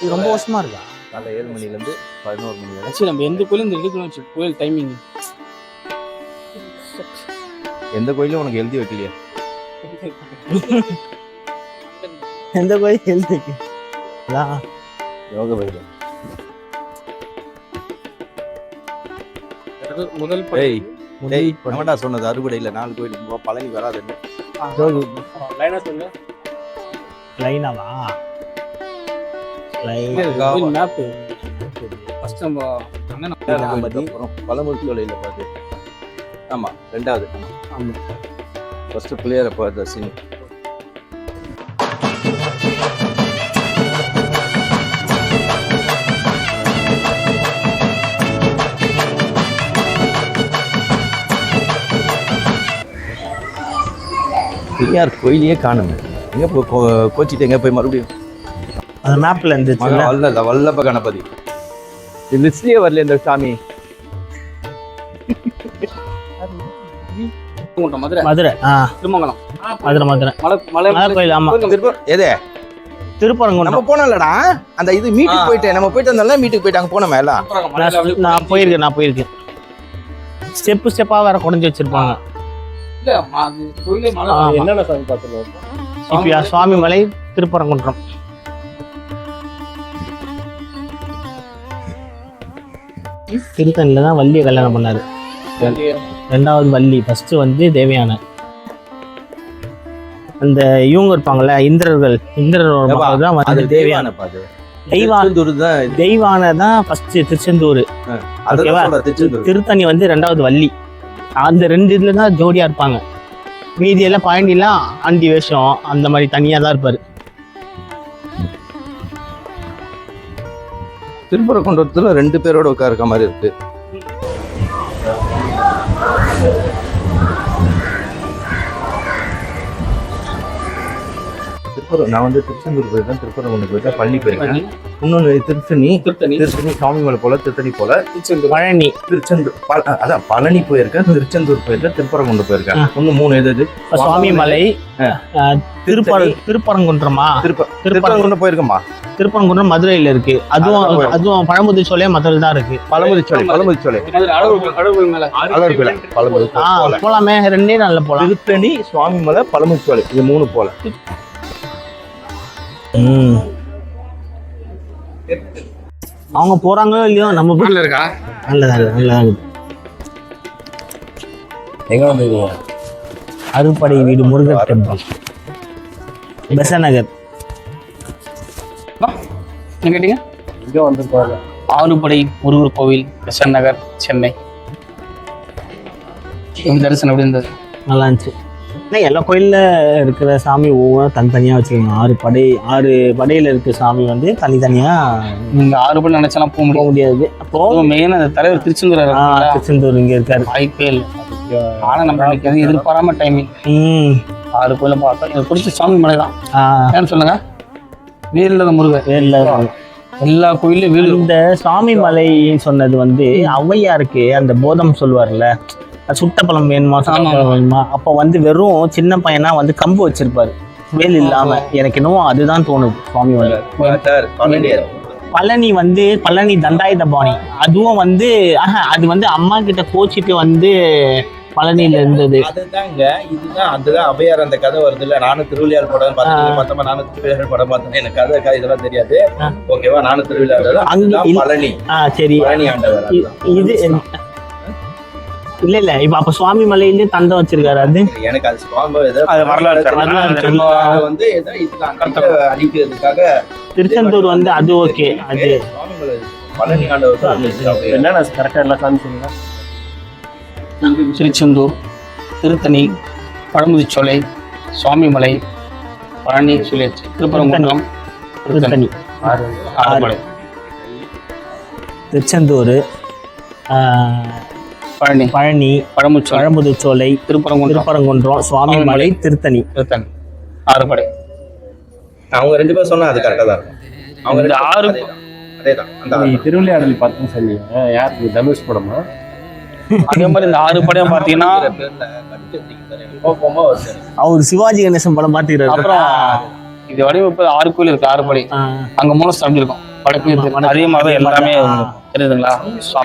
இது ரொம்ப வருஷமா இருக்கா? காலைல ஏழு மணிலேருந்து பதினோரு மணி வரை. ஆக்சுவலி நம்ம எந்த கோயிலும் இந்த எடுக்கணும் வச்சு கோயில் டைமிங் எந்த கோயிலும் உனக்கு எழுதி வைக்கலையா? எந்த கோயில் இருக்கு யோக பைரவர் முதல் ஏய் டேய் என்னடா சொன்னது? அறுபடையில் நாலு கோயிலுக்கு போ பழனி வராதுன்னு. லைனா சொல்லு லைனாவா? லைன் கோயில் மேப் ஃபர்ஸ்ட் நம்ம அண்ணன் அப்புறம் பழமுத்தி வலையில் பார்த்து ஆமாம் ரெண்டாவது ஆமா. ஃபர்ஸ்ட் பிள்ளையார பார்த்த சீன் பிள்ளையார் கோயிலையே காணுங்க எங்கே போ கோ- கோச்சிட்டு எங்கே போய் மறுபடியும் அந்த மேப்ல இருந்துச்சுல்ல? வல்ல வல்லப்ப கணபதி. இது லிஸ்ட்லயே வரல இந்த சாமி. மதுரை. மதுரை ஆ. திருமங்கலம். மதுரை மதுரை. மலை மலை மலை கோயில் ஆமா. திருப்ப எதே? திருப்பரங்குன்றம். நம்ம போனோம்லடா. அந்த இது மீட்டுக்கு போயிட்டு நம்ம போயிட்டு வந்தோம்ல மீட்டுக்கு போயிட்டு அங்க போனோம் எல்லாம். நான் போயிருக்கேன் நான் போயிருக்கேன். ஸ்டெப்பு ஸ்டெப்பா வேற குறைஞ்சு வச்சிருப்பாங்க. இல்ல, அது கோயிலே மலை ஆமா. என்னென்ன சாமி பார்த்துருவோம் இப்ப சுவாமி மலை திருப்பரங்குன்றம். திருத்தணில தான் வள்ளியை கல்யாணம் பண்ணாரு. ரெண்டாவது வள்ளி ஃபர்ஸ்ட் வந்து தேவயான. அந்த இவங்க இருப்பாங்கல்ல இந்திரர்கள் மகள் தான் வந்து தேவயான. பாது தெய்வான திருச்செந்தூர் தான் தெய்வான தான் ஃபர்ஸ்ட் திருச்செந்தூர். திருத்தணி வந்து ரெண்டாவது வள்ளி. அந்த ரெண்டு இதுல தான் ஜோடியா இருப்பாங்க. மீதி எல்லாம் பாண்டிலாம் ஆண்டி வேஷம் அந்த மாதிரி தனியா தான் இருப்பாரு. திருப்பரங்குன்றத்துல ரெண்டு பேரோட உட்காருக்க மாதிரி இருக்கு. திருப்பரம் நான் வந்து திருச்செந்தூர் போயிருக்கேன். திருப்பரங்குன்றம் போயிருக்கேன். பழனி போயிருக்கேன். இன்னொன்று திருத்தணி. திருத்தணி. திருத்தணி சாமிமலை போல திருத்தணி போல. திருச்செந்தூர். பழனி. திருச்செந்தூர் அதான் பழனி போயிருக்கேன். திருச்செந்தூர் போயிருக்கேன். திருப்பரங்குன்றம் போயிருக்கேன். இன்னும் மூணு எது எது? இப்ப சுவாமி மலை திருப்பர திருப்பரங்குன்றமா? திருப்ப திருப்பரங்குன்றம் திருப்பரங்குன்றம் போயிருக்கோமா? திருப்பரங்குன்றம் மதுரையில இருக்கு. அதுவும் அதுவும் பழமுதிர் சோலையே மதுரையில் தான் இருக்கு பழமுதிர்ச்சோலை பழமுதிர்ச்சோலை மதுரை அழகு அழகு மேல. அழகர் கோயில்? பழமுதிர் போல போலாமே. ரெண்டே நாள்ல போலாம். திருத்தணி சுவாமிமலை பழமுதிர்ச்சோலை இது மூணு போல. அவங்க போறாங்களோ இல்லையோ நம்ம மேல இருக்கா? நல்லதா இருக்கு, நல்லதா இருக்கு. எங்க வந்து அறுபடை வீடு முருகர் டெம்பிள் பெசநகர் என்ன கேட்டீங்க இங்க வந்திருக்காரு. ஆறுபடை முருகர் கோவில் பெசன் நகர் சென்னை தரிசனம் எப்படி இருந்தது? நல்லா இருந்துச்சு. ஆனால் எல்லா கோயிலில் இருக்கிற சாமி ஒவ்வொன்றும் தனித்தனியாக வச்சுக்கோங்க ஆறு படை ஆறு படையில் இருக்க சாமி வந்து தனித்தனியாக நீங்க ஆறுபடை நினைச்சாலும் போக முடியும் முடியாது. அப்போ மெயின் அந்த தலைவர் திருச்செந்தூர்? திருச்செந்தூர் இங்கே இருக்காரு. வாய்ப்பே இல்லை. ஆனா நம்ம எதிர்பாராம டைமிங் ம். ஆறு கோயில பார்த்தோம் எனக்கு பிடிச்ச சாமி மலை தான். ஏன்னு சொல்லுங்க. இல்லாத முருகர் வேறில் எல்லா கோயிலும் வீடு இந்த சாமி மலை சொன்னது வந்து ஔவையாருக்கு அந்த போதம் சொல்லுவார்ல சுட்ட பழம் வேணுமா ஆமா, பழம் வேணுமா? அப்போ வந்து வெறும் சின்ன பையனா வந்து கம்பு வச்சிருப்பாரு. வேல் இல்லாம. எனக்கு என்னவோ அதுதான் தோணுது சுவாமி மலை. பழனி வந்து பழனி தண்டாயுதபாணி. அதுவும் வந்து ஆஹா, அது வந்து அம்மா கிட்ட கோச்சிட்டு வந்து பழனியில இருந்தது. அதுதாங்க இதுதான் அதுதான் அபயார் அந்த கதை வருது இல்ல? நானும் திருவிளையார் படம் பார்த்தேன் மொத்தமா நானும் திருவிளையார் படம் பார்த்தேன் எனக்கு கதை கதை இதெல்லாம் தெரியாது. ஓகேவா? நானும் திருவிளையார் அங்க பழனி. ஆ சரி. பழனி ஆண்டவர். இது இல்ல இல்ல. இப்ப அப்ப சுவாமி மலையிலே தந்தம் வச்சிருக்காரு அது? எனக்கு அது சுவாமி அது வரலாறு வந்து அடிக்கிறதுக்காக திருச்செந்தூர் வந்து அது ஓகே அது. பழனி ஆண்டவர். என்னென்ன கரெக்டாக எல்லாம் காமிச்சிருங்க திருச்செந்தூர் திருத்தணி பழமுதிர்ச்சோலை சுவாமிமலை பழனி சொல்லியாச்சு திருப்பரங்குன்றம் திருத்தணி. ஆறுபடை திருச்செந்தூர் பழனி. பழனி பழமுச்சோலை பழமுதிர்ச்சோலை திருப்பரங்குன்றம் திருப்பரங்குன்றம் சுவாமி மலை திருத்தணி. திருத்தணி. ஆறுபடை. அவங்க ரெண்டு பேரும் சொன்னா அது கரெக்டா தான் இருக்கும். அவங்க ஆறு- அதேதான். அதேதான் அந்த. திருவிளையாடல் யாருக்கு தனுஷ் படமா? அதே மாதிரி இந்த ஆறு. கோபமா வருது. அவர் சிவாஜி கணேசன் படம் பார்த்துக்கிறாரு. அப்புறம் இது வடிவமைப்பு ஆறு கோயில் இருக்கு ஆறு படை. அங்க மூலஸ்தானம் இருக்கும் வடக்கு இது. அதே மாதிரி எல்லாமே தெரியுதுங்களா?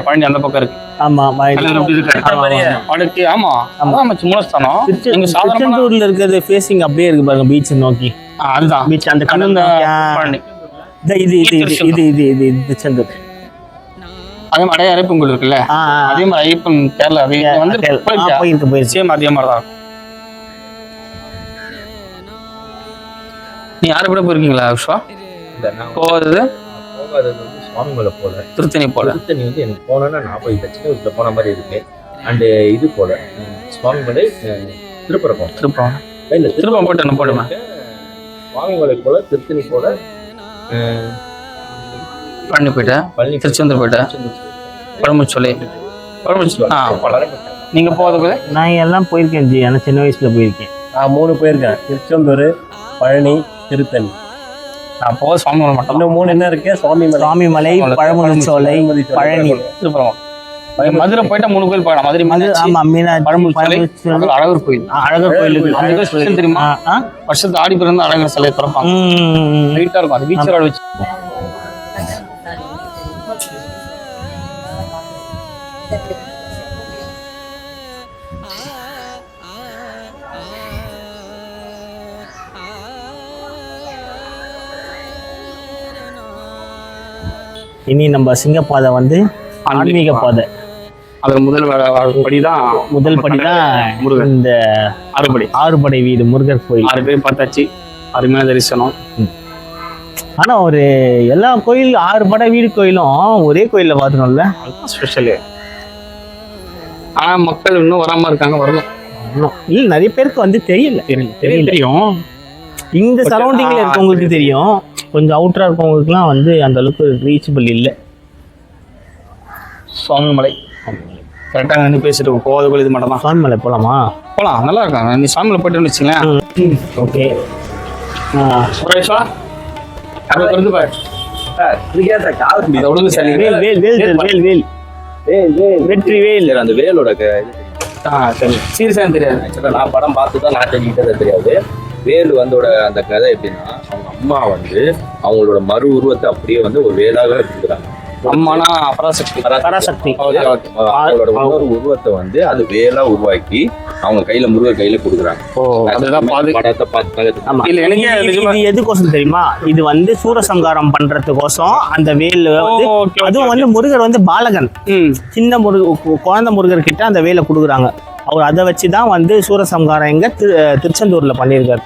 பழனி அந்த பக்கம் இருக்கு. ஆமா இருக்கு. ஆமா, ஆமா. வடக்கு ஆமா மச்சி மூலஸ்தானம் திருச்செ- நீங்க சாதாரண திருச்செந்தூர்ல இருக்கிறது ஃபேசிங் அப்படியே இருக்கு பாருங்க பீச் நோக்கி. அதுதான். பீச் அந்த ஆ. பழனி இது இது இது இது இது இது இது திருச்செந்தூர். அதே மாதிரி அடைய ஐயப்பன் கோயில் இருக்குல்ல. அதே மாதிரி ஐயப்பன் கேரளா வந்து? போயிருக்கு போயிருக்கு. சேம் அதே மாதிரி தான். நீ யாரு கூட போயிருக்கீங்களா போகிறது போகாதது? வந்து சுவாமிமலை போல. திருத்தணி போல. திருத்தணி வந்து எனக்கு போனோன்னா நான் போய் சின்ன வயசுல போன மாதிரி இருக்கு. அண்டு இது போல. உம், சுவாமிமலை அஹ், திருப்பரப்பம் திருப்பம் இல்ல திருப்பம் போட்டு என்ன போடுமா? சுவாமிமலை போல திருத்தணி போல பழனி போயிட்டேன் பழனி திருச்செந்தூர் போயிட்டேன் பழமுச்சோலை பழமுச்சோலை ஆ. போல நீங்க போகிறது போது நான் எல்லாம் போயிருக்கேன் ஜி. ஆனால் சின்ன வயசுல போயிருக்கேன். நான் மூணு போயிருக்கேன். திருச்செந்தூர் பழனி திருத்தணி. நான் போக சுவாமி மலை மட்டும் இன்னும் மூணு என்ன இருக்கு? சுவாமி மலை. சுவாமிமலை பழமுதிர்ச்சோலை பழனி. திருப்பரம் மதுரை போயிட்டா மூணு கோயில் போயிடலாம் மதுரை மீனாட்சி ஆமா மீனாட்சி அழகர் கோயில். அழகர் ஸ்பெஷல் தெரியுமா? வருஷத்து ஆடி பிறந்த அழகர் சிலை திறப்பாங்க. இருக்கும். அது பீச் ரோடு வச்சு. இனி நம்ம சிங்கப்பாதை வந்து ஆன்மீக பாதை. அதுல முதல் படிதான் முதல் படி தான் முருகன். இந்த அறுபடி ஆறுபடை வீடு முருகர் கோயில். ஆறு பேர் பார்த்தாச்சு. அருமையான தரிசனம். ஆனா ஒரு எல்லா கோயில் ஆறு படை வீடு கோயிலும் ஒரே கோயில்ல பாத்துனோம்ல அதுதான் ஸ்பெஷலு ஆனா மக்கள் இன்னும் வராம இருக்காங்க வரணும். இல்ல நிறைய பேருக்கு வந்து தெரியல. தெரியல. தெரியும். இந்த ஆ, இருக்கவங்களுக்கு தெரியும். கொஞ்சம் அவுட்டரா இருக்கவங்களுக்குலாம் வந்து அந்த அளவுக்கு ரீச்சபிள் இல்லை. சுவாமிமலை கரெக்டாக நின்று பேசிட்டு இருக்கோம். போகாத கோயில் இது மட்டும் தான் சுவாமிமலை போலாமா. போகலாம் நல்லா இருக்காங்க நீ சாமியில் போயிட்டு வச்சுங்களேன் ஓகே. நிமிஷம் அப்படி திறந்து பாரு. இந்த ஒழுங்கு சரி. வேல் வேல் வேல் வேல் வேல். வேல் வெற்றி வேல். அந்த வேலோட சரி. தெரியாது. நான் படம் பார்த்து தான் நான் தெரியாது. வேலு வந்தோட அந்த கதை எப்படின்னா அவங்க அம்மா வந்து அவங்களோட மறு உருவத்தை அப்படியே வந்து ஒரு வேலாக எடுத்துக்கிறாங்க அம்மானா பராசக்தி. அவங்களோட உருவத்தை வந்து அது வேலா உருவாக்கி அவங்க கையில முருகர் கையில கொடுக்குறாங்க. எதுக்கோசம் தெரியுமா? இது வந்து சூரசம்காரம் பண்றதுக்கோசம் அந்த வேல் வந்து அதுவும் வந்து முருகர் வந்து பாலகன். சின்ன முருக குழந்தை முருகர் கிட்ட அந்த வேலை கொடுக்குறாங்க. அவர் அதை வச்சு தான் வந்து சூரசம்காரம் எங்க திரு திருச்செந்தூர்ல பண்ணியிருக்காரு.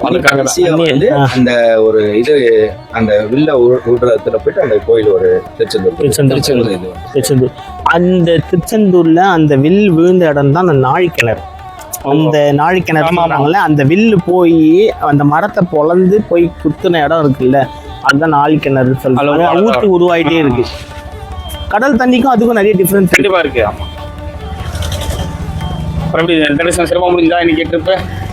அதுக்காக வந்து. அந்த ஒரு இது அந்த வில்ல உரு- உருடுறதுல போயிட்டு அந்த கோயில் ஒரு திருச்செந்தூர் திருச்செந்தூர். திருச்செந்தூர் அந்த திருச்செந்தூர்ல அந்த வில் விழுந்த இடம் தான் அந்த நாழிக்கிணறு அந்த நாழிக்கிணறு ஆமா, ஆமா. சொல்றாங்கல்ல அந்த வில்லு போய் அந்த மரத்தை பொளந்து போய் குத்துன இடம் இருக்குல்ல அதுதான் சொல்றாங்க. ஒரு மரம் ஊத்து உருவாயிட்டே இருக்கு. கடல் தண்ணிக்கும் அதுக்கும் நிறைய டிஃபரன்ஸ் இருக்கு. கண்டிப்பா இருக்கு ஆமா. அப்புறம் எப்படி தரிசனம் சிறப்பாக முடிஞ்சா இன்னைக்கு ட்ரிப்பு நான்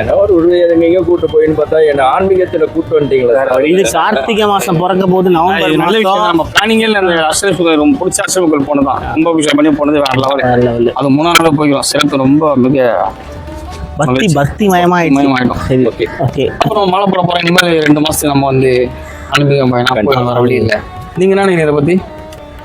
என்ன ஒரு எங்கெங்க கூட்டு போயின்னு பார்த்தா என்ன ஆன்மீகத்துல கூட்டு வந்துட்டீங்களா இது கார்த்திகை மாசம் பிறக்க போது நவம்பர் நல்ல விஷயம். மாசம் நம்ம பிளானிங்கில் அந்த அஷ்டபுகள் ரொம்ப பிடிச்ச அஷ்டபுகள் போனதான் ரொம்ப விஷயம் பண்ணி போனது வேற லெவல். அது மூணாம் நாள் போய்க்கிறோம் சிறப்பு ரொம்ப மிக பக்தி பக்தி மயமாயிடும். சரி ஓகே. ஓகே. அப்புறம் மழை போட போறோம் இனிமேல் ரெண்டு மாசத்துக்கு நம்ம வந்து அனுபவம் பயணம் போய் வர வழி இல்லை. நீங்க என்ன நினைக்கிறத பத்தி?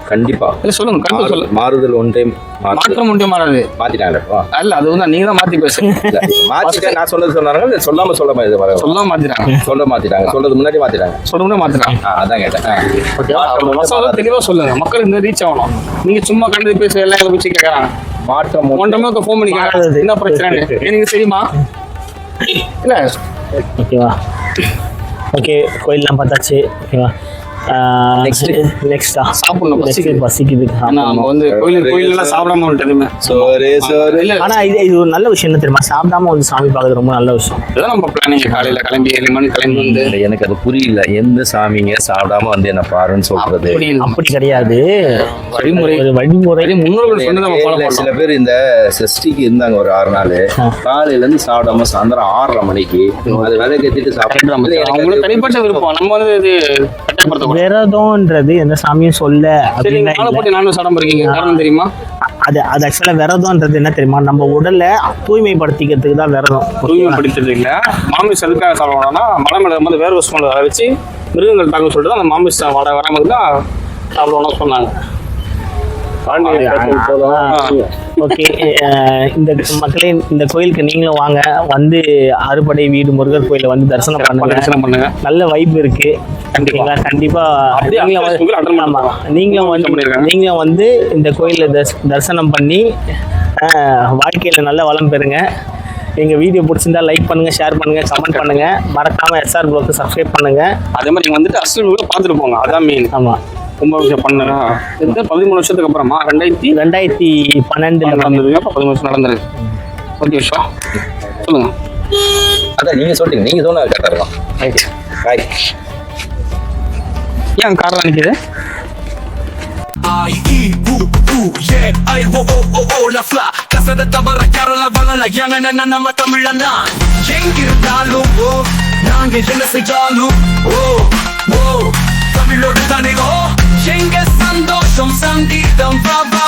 கண்டிப்பா. இல்ல சொல்லுங்க கருத்து சொல்லுங்க. மாறுதல் ஒன் டைம் மாற்றம் முடிய மாறாது. மாத்திட்டாங்களே இல்ல அது வந்து நீங்க தான் மாத்தி பேசுங்க. இல்ல, மாத்திட்டேன் நான் சொன்னது சொன்னாங்க சொல்லாம இது வர சொல்லாம மாத்திட்டாங்க. சொல்ல மாத்திட்டாங்க. சொல்றது முன்னாடி மாத்திட்டாங்க. சொல்ல மாத்திட்டாங்க. அதான் கேட்டேன். மசாலா தெளிவா சொல்லுங்க. மக்களுக்கு இந்த ரீச் ஆகணும். நீங்க சும்மா கண்டு பேச எல்லாம் எங்களை பிடிச்சி கேட்கறாங்க மாற்றம் ஒன்று. மாதம் ஃபோன் பண்ணி. என்ன பிரச்சனை எனக்கு தெரியுமா? இல்ல ஓகேவா? ஓகே கோயிலெலாம் பார்த்தாச்சு. ஓகேவா? Next. நெக்ஸ்டா சாப்பிடணும் பசிக்குது. நெக்ஸ்ட் பசிக்குது நம்ம வந்து கோயில் கோயிலெல்லாம் சாப்பிடாம விட்டதுமே சோறு சோறு இல்ல ஆனா இது இது ஒரு நல்ல விஷயம் என்ன தெரியுமா? சாப்பிடாம வந்து சாமி பார்க்கறது ரொம்ப நல்ல விஷயம். இதுதான் நம்ம பிளானிங் காலையில கிளம்பி ஏழு மணி கிளம்பி வந்து எனக்கு அது புரியல. எந்த சாமிங்க சாப்பிடாம வந்து என்ன பாருன்னு சொல்றது? அப்படி இல்ல. அப்படி கிடையாது. வழிமுறை. வழிமுறை. முன்னோர்கள் சொன்னதை நம்ம ஃபாலோ சில பேர் இந்த சஷ்டிக்கு இருந்தாங்க ஒரு ஆறு நாள். காலையில இருந்து சாப்பிடாம சாயந்தரம் ஆறரை மணிக்கு அது விலை மச்சான். சாப்பிட்டு அவங்களுக்கு தனிப்பட்ட விருப்பம். நம்ம வந்து இது விரதம்ன்றது எந்த சாமியும் சொல்ல அப்படின்னா. போட்டு நானும் சாடம் இருக்கீங்க காரணம் தெரியுமா? அது அது ஆக்சுவலா விரதம்ன்றது என்ன தெரியுமா? நம்ம உடலை தூய்மைப்படுத்திக்கிறதுக்கு தான் விரதம் தூய்மைப்படுத்துறது இல்ல. மாமிஸ் எதுக்காக சாப்பிடணும்னா மலை மேல வந்து வேர்வை ஸ்மெல் வர வச்சு மிருகங்கள் தாக்கும் சொல்லிட்டு அந்த மாமிசம் வர வராமல் தான் சாப்பிடுவோம்னு சொன்னாங்க. ஓகே இந்த மக்களே இந்த கோயிலுக்கு நீங்களும் வாங்க. வந்து அறுபடை வீடு முருகர் கோயிலை வந்து தரிசனம் பண்ணுங்க. தரிசனம் பண்ணுங்க. நல்ல வைப் இருக்கு. கண்டிப்பா. ஓகேங்களா? கண்டிப்பா நீங்களும். நீங்களும் வந்து. நீங்களும் வந்து இந்த கோயிலை தரிச- தரிசனம் பண்ணி வாழ்க்கையில நல்ல வளம் பெறுங்க. எங்க வீடியோ பிடிச்சிருந்தா லைக் பண்ணுங்க ஷேர் பண்ணுங்க கமெண்ட் பண்ணுங்க. மறக்காம எஸ்ஆர் ப்ளோக்கு சப்ஸ்கிரைப் பண்ணுங்க. அதே மாதிரி நீங்க வந்துட்டு அஸ்டல் கூட பார்த்துட்டு போங்க. அதான் மெயின் ஆமா. கும்பாபிஷேகம் இந்த பதிமூணு வருஷத்துக்கு அப்புறமா? ரெண்டாயிரத்தி ரெண்டாயிரத்தி பன்னெண்டுல நடந்தது. அப்போ பதிமூணு வருஷம் நடந்திருக்கு. ஓகே விஷா சொல்லுங்க. அதான் நீங்க சொல்றீங்க. நீங்க சொன்னா கரெக்டா இருக்கும். ரைட் ரைட் ஏன் காரில் நிற்கிது I E தமிழனா எங்கிருந்தாலும் ஓ நாங்க என்ன செஞ்சாலும் ஓ ஓ தமிழோடு தானே ஓ. எங்க சந்தோஷம் சங்கீதம் பிரபா